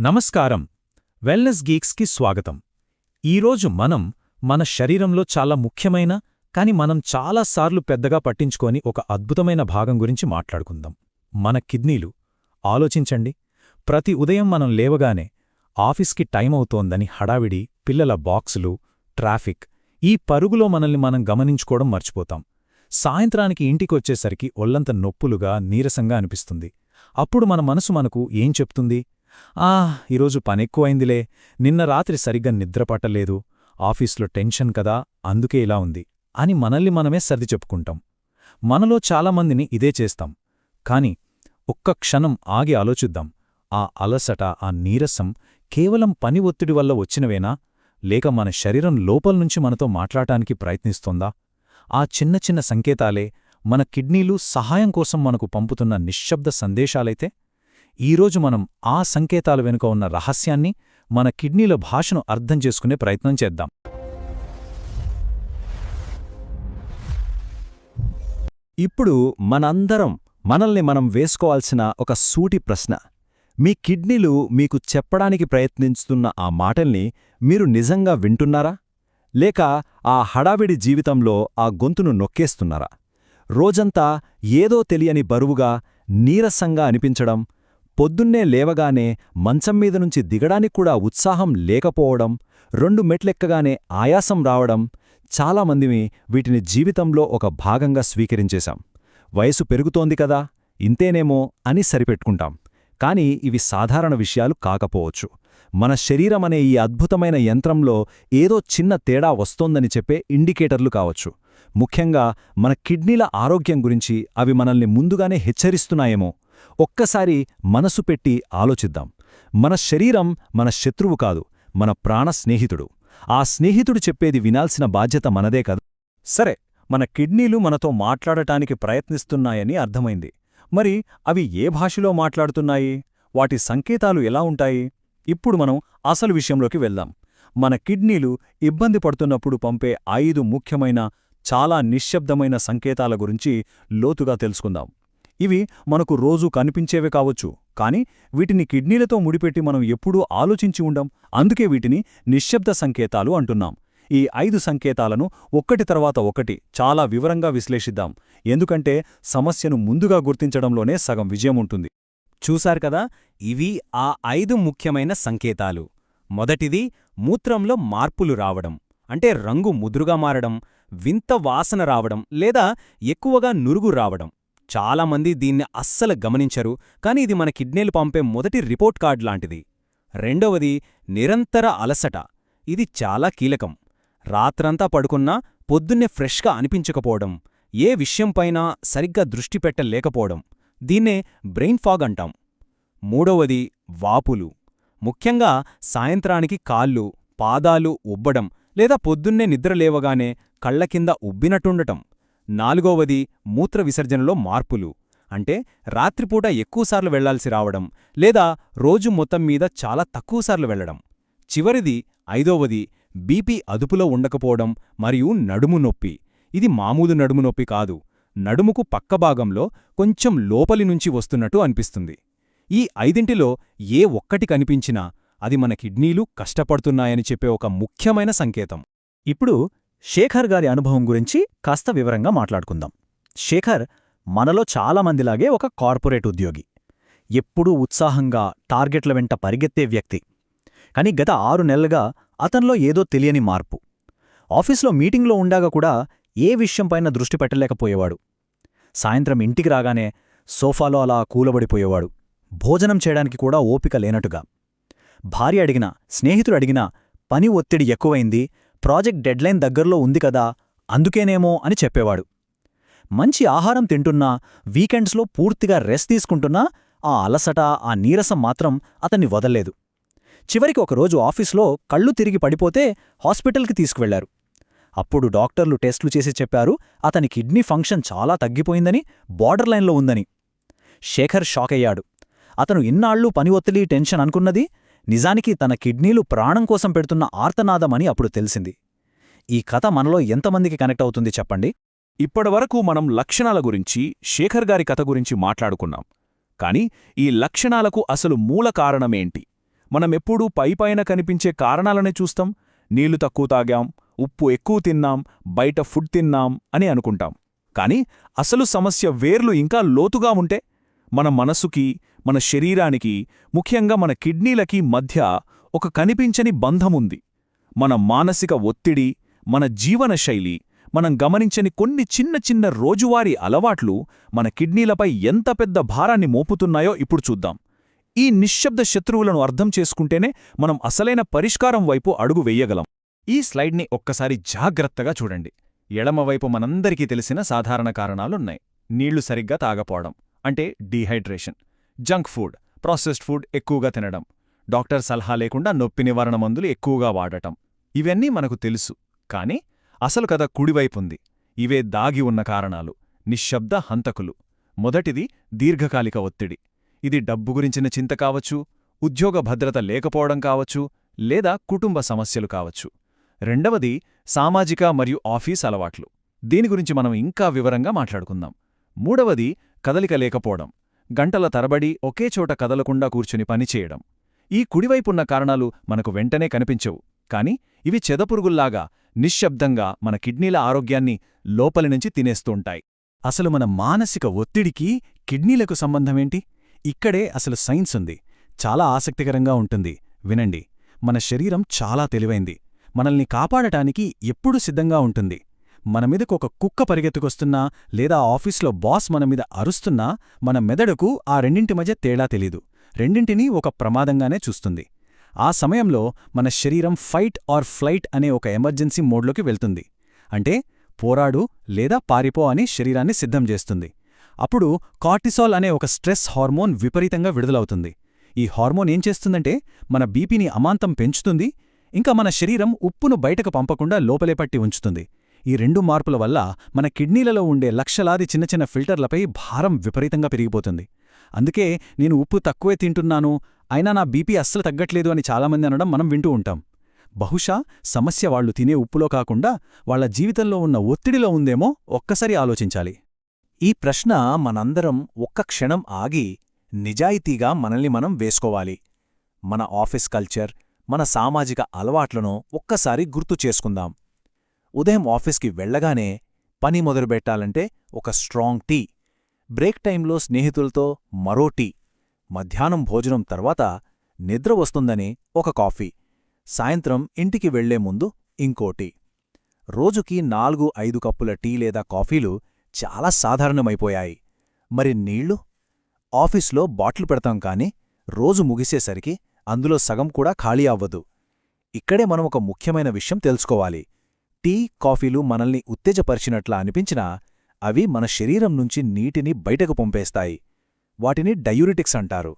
నమస్కారం. వెల్నెస్ గీక్స్కి స్వాగతం. ఈరోజు మనం మన శరీరంలో చాలా ముఖ్యమైన కాని మనం చాలాసార్లు పెద్దగా పట్టించుకోని ఒక అద్భుతమైన భాగం గురించి మాట్లాడుకుందాం. మన కిడ్నీలు. ఆలోచించండి. ప్రతి ఉదయం మనం లేవగానే ఆఫీస్కి టైం అవుతోందని హడావిడి పిల్లల బాక్సులు ట్రాఫిక్ ఈ పరుగులో మనల్ని మనం గమనించుకోవడం మర్చిపోతాం. సాయంత్రానికి ఇంటికొచ్చేసరికి ఒళ్ళంత నొప్పులుగా నీరసంగా అనిపిస్తుంది. అప్పుడు మన మనసు మనకు ఏం చెప్తుంది? ఆ ఈరోజు పనెక్కువైందిలే. నిన్న రాత్రి సరిగ్గా నిద్రపట్టలేదు ఆఫీస్లో టెన్షన్ కదా అందుకే ఇలా ఉంది అని మనల్ని మనమే సర్ది చెప్పుకుంటాం. మనలో చాలామందిని ఇదే చేస్తాం. కాని ఒక్క క్షణం ఆగి ఆలోచిద్దాం. ఆ అలసట ఆ నీరసం కేవలం పని ఒత్తిడి వల్ల వచ్చినవేనా? లేక మన శరీరం లోపల్నుంచి మనతో మాట్లాడటానికి ప్రయత్నిస్తోందా? ఆ చిన్న చిన్న సంకేతాలే మన కిడ్నీలు సహాయం కోసం మనకు పంపుతున్న నిశ్శబ్ద సందేశాలైతే? ఈరోజు మనం ఆ సంకేతాల వెనుక ఉన్న రహస్యాన్ని మన కిడ్నీల భాషను అర్థం చేసుకునే ప్రయత్నం చేద్దాం. ఇప్పుడు మనందరం మనల్ని మనం వేసుకోవాల్సిన ఒక సూటి ప్రశ్న. మీ కిడ్నీలు మీకు చెప్పడానికి ప్రయత్నిస్తున్న ఆ మాటల్ని మీరు నిజంగా వింటున్నారా? లేక ఆ హడావిడి జీవితంలో ఆ గొంతును నొక్కేస్తున్నారా? రోజంతా ఏదో తెలియని బరువుగా నీరసంగా అనిపించడం పొద్దున్నే లేవగానే మంచం మీద నుంచి దిగడానికి కూడా ఉత్సాహం లేకపోవడం రెండు మెట్లెక్కగానే ఆయాసం రావడం చాలామందిమి వీటిని జీవితంలో ఒక భాగంగా స్వీకరించేశాం. వయసు పెరుగుతోంది కదా ఇంతేనేమో అని సరిపెట్టుకుంటాం. కాని ఇవి సాధారణ విషయాలు కాకపోవచ్చు. మన శరీరమనే ఈ అద్భుతమైన యంత్రంలో ఏదో చిన్న తేడా వస్తోందని చెప్పే ఇండికేటర్లు కావచ్చు. ముఖ్యంగా మన కిడ్నీల ఆరోగ్యం గురించి అవి మనల్ని ముందుగానే హెచ్చరిస్తున్నాయేమో. ఒక్కసారి మనసు పెట్టి ఆలోచిద్దాం. మన శరీరం మన శత్రువు కాదు మన ప్రాణ స్నేహితుడు. ఆ స్నేహితుడు చెప్పేది వినాల్సిన బాధ్యత మనదే కదా. సరే మన కిడ్నీలు మనతో మాట్లాడటానికి ప్రయత్నిస్తున్నాయని అర్థమైంది. మరి అవి ఏ భాషలో మాట్లాడుతున్నాయి? వాటి సంకేతాలు ఎలా ఉంటాయి? ఇప్పుడు మనం అసలు విషయంలోకి వెళ్దాం. మన కిడ్నీలు ఇబ్బంది పడుతున్నప్పుడు పంపే ఐదు ముఖ్యమైన చాలా నిశ్శబ్దమైన సంకేతాల గురించి లోతుగా తెలుసుకుందాం. ఇవి మనకు రోజూ కనిపించేవే కావచ్చు కాని వీటిని కిడ్నీలతో ముడిపెట్టి మనం ఎప్పుడూ ఆలోచించి ఉండం అందుకే వీటిని నిశ్శబ్ద సంకేతాలు అంటున్నాం. ఈ ఐదు సంకేతాలను ఒక్కటి తర్వాత ఒకటి చాలా వివరంగా విశ్లేషిద్దాం ఎందుకంటే సమస్యను ముందుగా గుర్తించడంలోనే సగం విజయం ఉంటుంది. చూశారు కదా ఇవి ఆ ఐదు ముఖ్యమైన సంకేతాలు. మొదటిది మూత్రంలో మార్పులు రావడం అంటే రంగు ముదురుగా మారడం వింత వాసన రావడం లేదా ఎక్కువగా నురుగు రావడం. చాలామంది దీన్ని అస్సలు గమనించరు కానీ ఇది మన కిడ్నీలు పంపే మొదటి రిపోర్ట్ కార్డ్ లాంటిది. రెండవది నిరంతర అలసట. ఇది చాలా కీలకం. రాత్రంతా పడుకున్నా పొద్దున్నే ఫ్రెష్గా అనిపించకపోవడం ఏ విషయంపైనా సరిగ్గా దృష్టి పెట్టలేకపోవడం దీన్నే బ్రెయిన్ ఫాగ్ అంటాం. మూడవది వాపులు. ముఖ్యంగా సాయంత్రానికి కాళ్ళు పాదాలు ఉబ్బడం లేదా పొద్దున్నే నిద్రలేవగానే కళ్ళ కింద ఉబ్బినట్టుండటం. నాలుగవది మూత్ర విసర్జనలో మార్పులు. అంటే రాత్రిపూట ఎక్కువసార్లు వెళ్ళాల్సి రావడం లేదా రోజు మొత్తం మీద చాలా తక్కువసార్లు వెళ్ళడం. చివరిది ఐదవది బీపీ అదుపులో ఉండకపోవడం మరియు నడుము నొప్పి. ఇది మామూలు నడుము నొప్పి కాదు. నడుముకు పక్కభాగంలో కొంచెం లోపలి నుంచి వస్తున్నట్టు అనిపిస్తుంది. ఈ ఐదింటిలో ఏ ఒక్కటి కనిపించినా అది మన కిడ్నీలు కష్టపడుతున్నాయని చెప్పే ఒక ముఖ్యమైన సంకేతం. ఇప్పుడు శేఖర్ గారి అనుభవం గురించి కాస్త వివరంగా మాట్లాడుకుందాం. శేఖర్ మనలో చాలామందిలాగే ఒక కార్పొరేట్ ఉద్యోగి. ఎప్పుడూ ఉత్సాహంగా టార్గెట్ల వెంట పరిగెత్తే వ్యక్తి. కాని గత ఆరు నెలలుగా అతనిలో ఏదో తెలియని మార్పు. ఆఫీస్లో మీటింగ్లో ఉండాగా కూడా ఏ విషయంపైన దృష్టి పెట్టలేకపోయేవాడు. సాయంత్రం ఇంటికి రాగానే సోఫాలో అలా కూలబడిపోయేవాడు. భోజనం చేయడానికి కూడా ఓపిక లేనట్టుగా. భార్య అడిగినా స్నేహితుడు అడిగినా పని ఒత్తిడి ఎక్కువైంది ప్రాజెక్ట్ డెడ్లైన్ దగ్గర్లో ఉంది కదా అందుకేనేమో అని చెప్పేవాడు. మంచి ఆహారం తింటున్నా వీకెండ్స్లో పూర్తిగా రెస్ట్ తీసుకుంటున్నా ఆ అలసట ఆ నీరసం మాత్రం అతన్ని వదల్లేదు. చివరికి ఒకరోజు ఆఫీస్లో కళ్ళు తిరిగి పడిపోతే హాస్పిటల్కి తీసుకువెళ్ళారు అప్పుడు డాక్టర్లు టెస్టులు చేసి చెప్పారు అతని కిడ్నీ ఫంక్షన్ చాలా తగ్గిపోయిందని బార్డర్ లైన్లో ఉందని. శేఖర్ షాకయ్యాడు. అతను ఇన్నాళ్ళూ పని ఒత్తిడి టెన్షన్ అనుకున్నది నిజానికి తన కిడ్నీలు ప్రాణం కోసం పెడుతున్న ఆర్తనాదమని అప్పుడు తెలిసింది. ఈ కథ మనలో ఎంతమందికి కనెక్ట్ అవుతుంది చెప్పండి? ఇప్పటివరకు మనం లక్షణాల గురించి శేఖర్ గారి కథ గురించి మాట్లాడుకున్నాం. కాని ఈ లక్షణాలకు అసలు మూల కారణమేంటి? మనమెప్పుడూ పైపైన కనిపించే కారణాలనే చూస్తాం. నీళ్ళు తక్కువ తాగాం ఉప్పు ఎక్కువ తిన్నాం బయట ఫుడ్ తిన్నాం అని అనుకుంటాం. కాని అసలు సమస్య వేర్లు ఇంకా లోతుగా ఉంటే మన మనసుకి మన శరీరానికి ముఖ్యంగా మన కిడ్నీలకి మధ్య ఒక కనిపించని బంధముంది. మన మానసిక ఒత్తిడి మన జీవనశైలి మనం గమనించని కొన్ని చిన్న చిన్న రోజువారీ అలవాట్లు మన కిడ్నీలపై ఎంత పెద్ద భారాన్ని మోపుతున్నాయో ఇప్పుడు చూద్దాం. ఈ నిశ్శబ్ద శత్రువులను అర్థం చేసుకుంటేనే మనం అసలైన పరిష్కారం వైపు అడుగు వెయ్యగలం ఈ స్లైడ్ని ఒక్కసారి జాగ్రత్తగా చూడండి. ఎడమవైపు మనందరికీ తెలిసిన సాధారణ కారణాలున్నాయి. నీళ్ళు సరిగ్గా తాగపోవడం. అంటే dehydration. Junk food processed food ఎక్కువగా తినడం. డాక్టర్ సలహా లేకుండా నొప్పి నివారణ మందులు ఎక్కువగా వాడటం. ఇవన్నీ మనకు తెలుసు. కాని అసలు కథ కుడివైపుంది. ఇవే దాగి ఉన్న కారణాలు. నిశ్శబ్ద హంతకులు. మొదటిది దీర్ఘకాలిక ఒత్తిడి. ఇది డబ్బు గురించిన చింత కావచ్చు ఉద్యోగ భద్రత లేకపోవడం కావచ్చు లేదా కుటుంబ సమస్యలు కావచ్చు. రెండవది సామాజిక మరియు ఆఫీస్ అలవాట్లు. దీని గురించి మనం ఇంకా వివరంగా మాట్లాడుకుందాం. మూడవది కదలిక లేకపోవడం గంటల తరబడి ఒకే చోట కదలకుండా కూర్చుని పనిచేయడం ఈ కుడివైపున్న కారణాలు మనకు వెంటనే కనిపించవు కాని ఇవి చెదపురుగుల్లాగా నిశ్శబ్దంగా మన కిడ్నీల ఆరోగ్యాన్ని లోపలి నుంచి తినేస్తూంటాయి. అసలు మన మానసిక ఒత్తిడికి కిడ్నీలకు సంబంధమేంటి? ఇక్కడే అసలు సైన్స్ ఉంది. చాలా ఆసక్తికరంగా ఉంటుంది. వినండి. మన శరీరం చాలా తెలివైంది. మనల్ని కాపాడటానికి ఎప్పుడూ సిద్ధంగా ఉంటుంది. మనమీదకు ఒక కుక్క పరిగెత్తుకొస్తున్నా లేదా ఆఫీస్లో బాస్ మన మీద అరుస్తున్నా మన మెదడుకు ఆ రెండింటి మధ్య తేడా తెలీదు. రెండింటినీ ఒక ప్రమాదంగానే చూస్తుంది. ఆ సమయంలో మన శరీరం ఫైట్ ఆర్ ఫ్లైట్ అనే ఒక ఎమర్జెన్సీ మోడ్లోకి వెళ్తుంది. అంటే పోరాడు లేదా పారిపో అని శరీరాన్ని సిద్ధం చేస్తుంది. అప్పుడు కార్టిసాల్ అనే ఒక స్ట్రెస్ హార్మోన్ విపరీతంగా విడుదలవుతుంది. ఈ హార్మోన్ ఏం చేస్తుందంటే మన బీపీని అమాంతం పెంచుతుంది ఇంకా మన శరీరం ఉప్పును బయటకు పంపకుండా లోపలే పట్టి ఉంచుతుంది. ఈ రెండు మార్పుల వల్ల మన కిడ్నీలలో ఉండే లక్షలాది చిన్న చిన్న ఫిల్టర్లపై భారం విపరీతంగా పెరిగిపోతుంది. అందుకే నేను ఉప్పు తక్కువే తింటున్నాను అయినా నా బీపీ అస్సలు తగ్గట్లేదు అని చాలామంది అనడం మనం వింటూ ఉంటాం. బహుశా సమస్య వాళ్ళు తినే ఉప్పులో కాకుండా వాళ్ళ జీవితంలో ఉన్న ఒత్తిడిలో ఉందేమో ఒక్కసారి ఆలోచించాలి. ఈ ప్రశ్న మనందరం ఒక్క క్షణం ఆగి నిజాయితీగా మనల్ని మనం వేసుకోవాలి. మన ఆఫీస్ కల్చర్ మన సామాజిక అలవాట్లను ఒక్కసారి గుర్తు చేసుకుందాం. ఉదయం ఆఫీస్కి వెళ్ళగానే పని మొదలుపెట్టాలంటే ఒక స్ట్రాంగ్ టీ బ్రేక్ టైంలో స్నేహితులతో మరో టీ మధ్యాహ్నం భోజనం తర్వాత నిద్ర వస్తుందని ఒక కాఫీ సాయంత్రం ఇంటికి వెళ్ళే ముందు ఇంకో టీ. రోజుకి నాలుగు ఐదు కప్పుల టీ లేదా కాఫీలు చాలా సాధారణమైపోయాయి. మరి నీళ్ళు ఆఫీస్లో బాటిల్ పెడతాం కాని రోజు ముగిసేసరికి అందులో సగం కూడా ఖాళీ అవ్వదు. ఇక్కడే మనం ఒక ముఖ్యమైన విషయం తెలుసుకోవాలి. టీ కాఫీలు మనల్ని ఉత్తేజపరిచినట్లా అనిపించినా అవి మన శరీరం నుంచి నీటిని బయటకు పంపేస్తాయి. వాటిని డయూరిటిక్స్ అంటారు.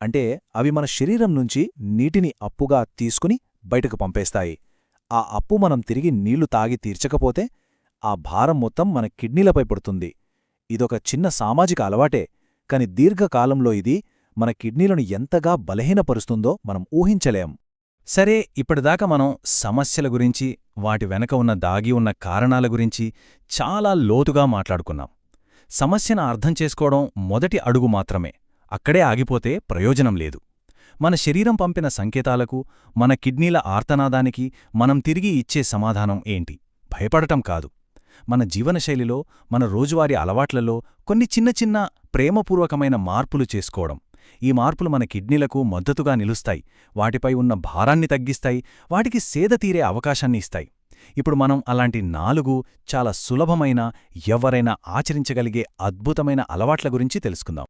అంటే అవి మన శరీరం నుంచి నీటిని అప్పుగా తీసుకుని బయటకు పంపేస్తాయి. ఆ అప్పు మనం తిరిగి నీళ్ళు తాగి తీర్చకపోతే ఆ భారం మొత్తం మన కిడ్నీలపై పడుతుంది. ఇదొక చిన్న సామాజిక అలవాటే కాని దీర్ఘకాలంలో ఇది మన కిడ్నీలను ఎంతగా బలహీనపరుస్తుందో మనం ఊహించలేం. సరే ఇప్పటిదాకా మనం సమస్యల గురించి వాటి వెనక ఉన్న దాగి ఉన్న కారణాల గురించి చాలా లోతుగా మాట్లాడుకున్నాం. సమస్యను అర్థం చేసుకోవడం మొదటి అడుగు మాత్రమే. అక్కడే ఆగిపోతే ప్రయోజనం లేదు. మన శరీరం పంపిన సంకేతాలకు మన కిడ్నీల ఆర్తనాదానికి మనం తిరిగి ఇచ్చే సమాధానం ఏంటి? భయపడటం కాదు. మన జీవనశైలిలో మన రోజువారీ అలవాట్లలో కొన్ని చిన్న చిన్న ప్రేమపూర్వకమైన మార్పులు చేసుకోవడం. ఈ మార్పులు మన కిడ్నీలకు మద్దతుగా నిలుస్తాయి వాటిపై ఉన్న భారాన్ని తగ్గిస్తాయి వాటికి సేద తీరే అవకాశాన్ని ఇస్తాయి. ఇప్పుడు మనం అలాంటి నాలుగు చాలా సులభమైన ఎవరైనా ఆచరించగలిగే అద్భుతమైన అలవాట్ల గురించి తెలుసుకుందాం.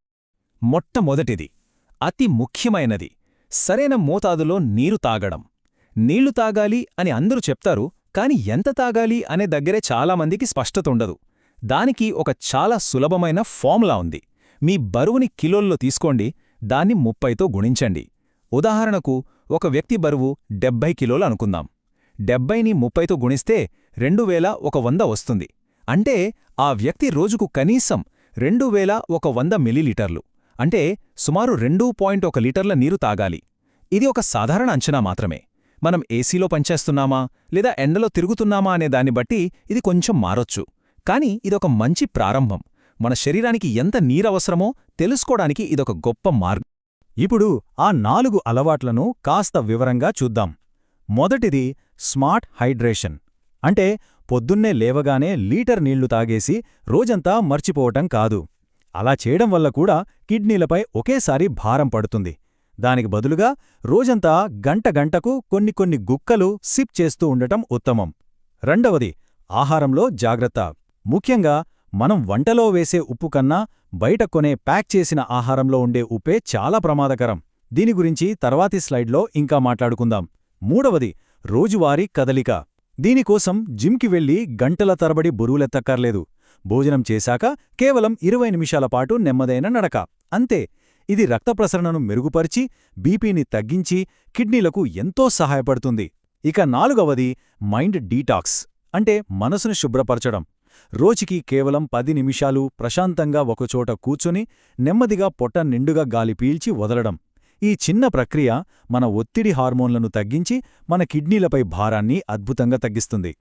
మొట్టమొదటిది అతి ముఖ్యమైనది సరైన మోతాదులో నీరు తాగడం. నీళ్ళు తాగాలి అని అందరూ చెప్తారు కాని ఎంత తాగాలి అనే దగ్గరే చాలామందికి స్పష్టతుండదు దానికి ఒక చాలా సులభమైన ఫార్ములా ఉంది. మీ బరువుని కిలోల్లో తీసుకోండి దాన్ని ముప్పైతో గుణించండి. ఉదాహరణకు ఒక వ్యక్తి బరువు డెబ్బై కిలోలు అనుకుందాం. డెబ్బైని ముప్పైతో గుణిస్తే రెండు వేల ఒక వంద వస్తుంది. అంటే ఆ వ్యక్తి రోజుకు కనీసం రెండు వేల ఒక వంద మిలీలీటర్లు అంటే సుమారు రెండు పాయింట్ ఒక లీటర్ల నీరు తాగాలి. ఇది ఒక సాధారణ అంచనా మాత్రమే. మనం ఏసీలో పనిచేస్తున్నామా? లేదా ఎండలో తిరుగుతున్నామా అనే దాన్ని బట్టి ఇది కొంచెం మారొచ్చు. కాని ఇదొక మంచి ప్రారంభం. మన శరీరానికి ఎంత నీరవసరమో తెలుసుకోవడానికి ఇదొక గొప్ప మార్గం. ఇప్పుడు ఆ నాలుగు అలవాట్లను కాస్త వివరంగా చూద్దాం. మొదటిది స్మార్ట్ హైడ్రేషన్. అంటే పొద్దున్నే లేవగానే లీటర్ నీళ్ళు తాగేసి రోజంతా మర్చిపోవటం కాదు. అలా చేయడం వల్ల కూడా కిడ్నీలపై ఒకేసారి భారం పడుతుంది. దానికి బదులుగా రోజంతా గంట గంటకు కొన్ని కొన్ని గుక్కలు సిప్ చేస్తూ ఉండటం ఉత్తమం. రెండవది ఆహారంలో జాగ్రత్త. ముఖ్యంగా మనం వంటలో వేసే ఉప్పు కన్నా బయట కొనే ప్యాక్ చేసిన ఆహారంలో ఉండే ఉప్పే చాలా ప్రమాదకరం. దీని గురించి తర్వాతి స్లైడ్లో ఇంకా మాట్లాడుకుందాం. మూడవది రోజువారీ కదలిక. దీనికోసం జిమ్కి వెళ్ళి గంటల తరబడి బురువులెత్తక్కర్లేదు. భోజనం చేశాక కేవలం ఇరవై నిమిషాల పాటు నెమ్మదైన నడక. అంతే ఇది రక్త ప్రసరణను మెరుగుపరిచి బీపీని తగ్గించి కిడ్నీలకు ఎంతో సహాయపడుతుంది. ఇక నాలుగవది మైండ్ డీటాక్స్. అంటే మనసును శుభ్రపరచడం. రోజుకి కేవలం పది నిమిషాలు ప్రశాంతంగా ఒకచోట కూచుని నెమ్మదిగా పొట్ట నిండుగా గాలి పీల్చి వదలడం. ఈ చిన్న ప్రక్రియ మన ఒత్తిడి హార్మోన్లను తగ్గించి మన కిడ్నీలపై భారాన్ని అద్భుతంగా తగ్గిస్తుంది.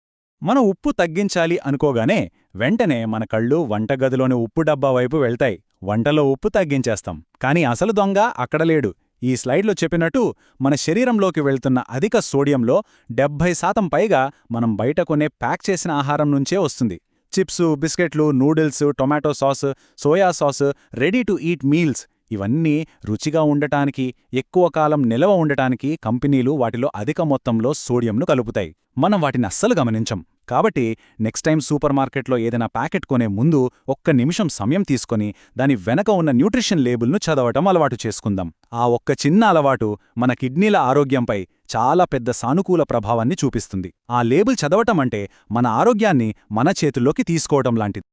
మన ఉప్పు తగ్గించాలి అనుకోగానే వెంటనే మన కళ్ళు వంటగదిలోని ఉప్పు డబ్బా వైపు వెళ్తాయి. వంటలో ఉప్పు తగ్గించేస్తాం. కానీ అసలు దొంగ అక్కడ లేడు. ఈ స్లైడ్లో చెప్పినట్టు మన శరీరంలోకి వెళ్తున్న అధిక సోడియంలో డెబ్భై శాతం పైగా మనం బయట కొనే ప్యాక్ చేసిన ఆహారం నుంచే వస్తుంది. చిప్సు బిస్కెట్లు noodles tomato sauce soya sauce ready to eat meals ఇవన్నీ రుచిగా ఉండటానికి ఎక్కువ కాలం నిలవ ఉండటానికి కంపెనీలు వాటిలో అధిక మొత్తంలో సోడియంను కలుపుతాయి. మనం వాటిని అస్సలు గమనించం. కాబట్టి నెక్స్ట్ టైం సూపర్ మార్కెట్లో ఏదైనా ప్యాకెట్ కొనే ముందు ఒక్క నిమిషం సమయం తీసుకొని దాని వెనక ఉన్న న్యూట్రిషన్ లేబుల్ను చదవటం అలవాటు చేసుకుందాం. ఆ ఒక్క చిన్న అలవాటు మన కిడ్నీల ఆరోగ్యంపై చాలా పెద్ద సానుకూల ప్రభావాన్ని చూపిస్తుంది. ఆ లేబుల్ చదవటం అంటే మన ఆరోగ్యాన్ని మన చేతుల్లోకి తీసుకోవటం లాంటిది.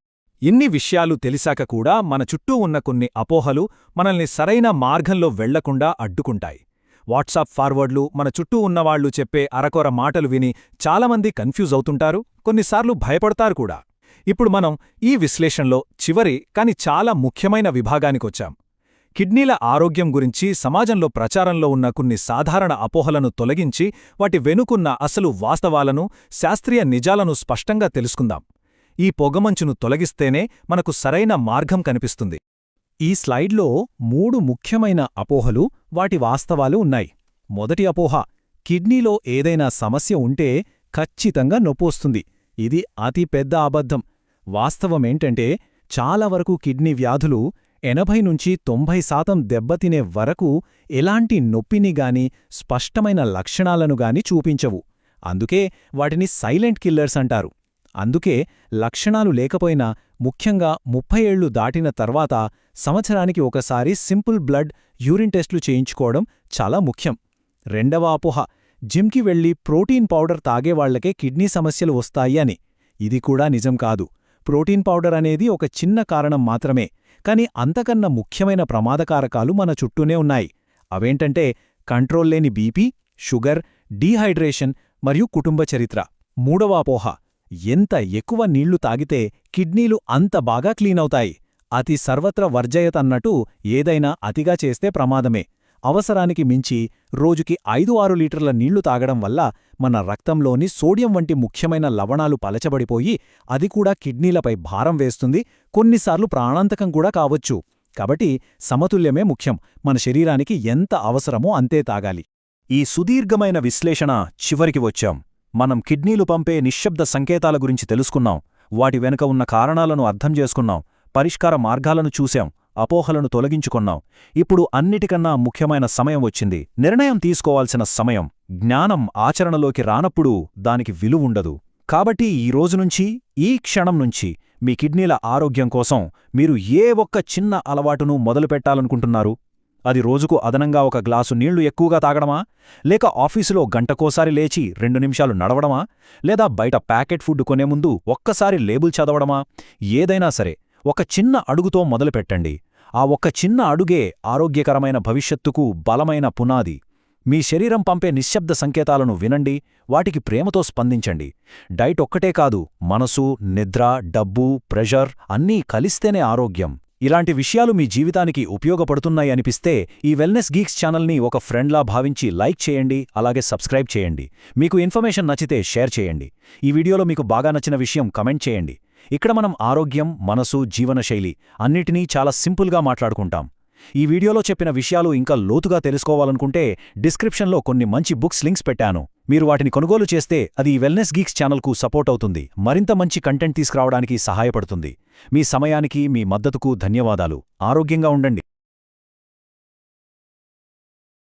ఇన్ని విషయాలు తెలిసాక కూడా మన చుట్టూ ఉన్న కొన్ని అపోహలు మనల్ని సరైన మార్గంలో వెళ్ళకుండా అడ్డుకుంటాయి. వాట్సాప్ ఫార్వర్డ్లు మన చుట్టూ ఉన్నవాళ్ళు చెప్పే అరకొర మాటలు విని చాలామంది కన్ఫ్యూజ్ అవుతుంటారు కొన్నిసార్లు భయపడతారు కూడా. ఇప్పుడు మనం ఈ విశ్లేషణలో చివరి కాని చాలా ముఖ్యమైన విభాగానికొచ్చాం. కిడ్నీల ఆరోగ్యం గురించి సమాజంలో ప్రచారంలో ఉన్న కొన్ని సాధారణ అపోహలను తొలగించి వాటి వెనుకున్న అసలు వాస్తవాలను శాస్త్రీయ నిజాలను స్పష్టంగా తెలుసుకుందాం. ఈ పొగమంచును తొలగిస్తేనే మనకు సరైన మార్గం కనిపిస్తుంది. ఈ స్లైడ్లో మూడు ముఖ్యమైన అపోహలు వాటి వాస్తవాలు ఉన్నాయి. మొదటి అపోహ కిడ్నీలో ఏదైనా సమస్య ఉంటే ఖచ్చితంగా నొప్పొస్తుంది ఇది అతి పెద్ద అబద్ధం. వాస్తవమేంటంటే చాలా వరకు కిడ్నీ వ్యాధులు ఎనభై నుంచి తొంభై శాతం దెబ్బతినే వరకు ఎలాంటి నొప్పిని గాని స్పష్టమైన లక్షణాలను గాని చూపించవు. అందుకే వాటిని సైలెంట్ కిల్లర్స్ అంటారు. అందుకే లక్షణాలు లేకపోయినా ముఖ్యంగా ముప్పై ఏళ్ళు దాటిన తర్వాత సంవత్సరానికి ఒకసారి సింపుల్ బ్లడ్ యూరిన్ టెస్టులు చేయించుకోవడం చాలా ముఖ్యం. రెండవ అపోహ జిమ్కి వెళ్ళి ప్రోటీన్ పౌడర్ తాగేవాళ్ళకే కిడ్నీ సమస్యలు వస్తాయి అని. ఇది కూడా నిజం కాదు. ప్రోటీన్ పౌడర్ అనేది ఒక చిన్న కారణం మాత్రమే కాని అంతకన్నా ముఖ్యమైన ప్రమాదకారకాలు మన చుట్టూనే ఉన్నాయి. అవేంటంటే కంట్రోల్ లేని బీపీ షుగర్ డీహైడ్రేషన్ మరియు కుటుంబ చరిత్ర. మూడవ అపోహ ఎంత ఎక్కువ నీళ్ళు తాగితే కిడ్నీలు అంత బాగా క్లీనవుతాయి. అతి సర్వత్ర వర్జయతన్నట్టు ఏదైనా అతిగా చేస్తే ప్రమాదమే. అవసరానికి మించి రోజుకి ఐదు ఆరు లీటర్ల నీళ్ళు తాగడం వల్ల మన రక్తంలోని సోడియం వంటి ముఖ్యమైన లవణాలు పలచబడిపోయి అది కూడా కిడ్నీలపై భారం వేస్తుంది. కొన్నిసార్లు ప్రాణాంతకం కూడా కావచ్చు. కాబట్టి సమతుల్యమే ముఖ్యం. మన శరీరానికి ఎంత అవసరమో అంతే తాగాలి. ఈ సుదీర్ఘమైన విశ్లేషణ చివరికి వచ్చాం. మనం కిడ్నీలు పంపే నిశ్శబ్ద సంకేతాల గురించి తెలుసుకున్నాం వాటి వెనుక ఉన్న కారణాలను అర్థం చేసుకున్నాం పరిష్కార మార్గాలను చూశాం అపోహలను తొలగించుకున్నాం. ఇప్పుడు అన్నిటికన్నా ముఖ్యమైన సమయం వచ్చింది. నిర్ణయం తీసుకోవాల్సిన సమయం జ్ఞానం ఆచరణలోకి రానప్పుడు దానికి విలువుండదు కాబట్టి ఈ రోజునుంచి ఈ క్షణం నుంచి మీ కిడ్నీల ఆరోగ్యం కోసం మీరు ఏ ఒక్క చిన్న అలవాటును మొదలుపెట్టాలనుకుంటున్నారు? అది రోజుకు అదనంగా ఒక గ్లాసు నీళ్ళు ఎక్కువగా తాగడమా? లేక ఆఫీసులో గంటకోసారి లేచి రెండు నిమిషాలు నడవడమా? లేదా బయట ప్యాకెట్ ఫుడ్ కొనే ముందు ఒక్కసారి లేబుల్ చదవడమా? ఏదైనా సరే ఒక చిన్న అడుగుతో మొదలుపెట్టండి. ఆ ఒక్క చిన్న అడుగే ఆరోగ్యకరమైన భవిష్యత్తుకు బలమైన పునాది. మీ శరీరం పంపే నిశ్శబ్ద సంకేతాలను వినండి వాటికి ప్రేమతో స్పందించండి. డైట్ ఒక్కటే కాదు మనసు నిద్ర డబ్బు ప్రెషర్ అన్నీ కలిస్తేనే ఆరోగ్యం. ఇలాంటి విషయాలు మీ జీవితానికి ఉపయోగపడుతున్నాయి అనిపిస్తే ఈ వెల్నెస్ గీక్స్ ఛానల్ని ఒక ఫ్రెండ్లా భావించి లైక్ చేయండి అలాగే సబ్స్క్రైబ్ చేయండి. మీకు ఇన్ఫర్మేషన్ నచ్చితే షేర్ చేయండి. ఈ వీడియోలో మీకు బాగా నచ్చిన విషయం కమెంట్ చేయండి. ఇక్కడ మనం ఆరోగ్యం మనసు జీవనశైలి అన్నిటినీ చాలా సింపుల్గా మాట్లాడుకుంటాం. ఈ వీడియోలో చెప్పిన విషయాలు ఇంకా లోతుగా తెలుసుకోవాలనుకుంటే డిస్క్రిప్షన్లో కొన్ని మంచి బుక్స్ లింక్స్ పెట్టాను. మీరు వాటిని కొనుగోలు చేస్తే అది ఈ వెల్నెస్ గీక్స్ ఛానల్కు సపోర్ట్ అవుతుంది. మరింత మంచి కంటెంట్ తీసుకురావడానికి సహాయపడుతుంది. మీ సమయానికి మీ మద్దతుకు ధన్యవాదాలు. ఆరోగ్యంగా ఉండండి.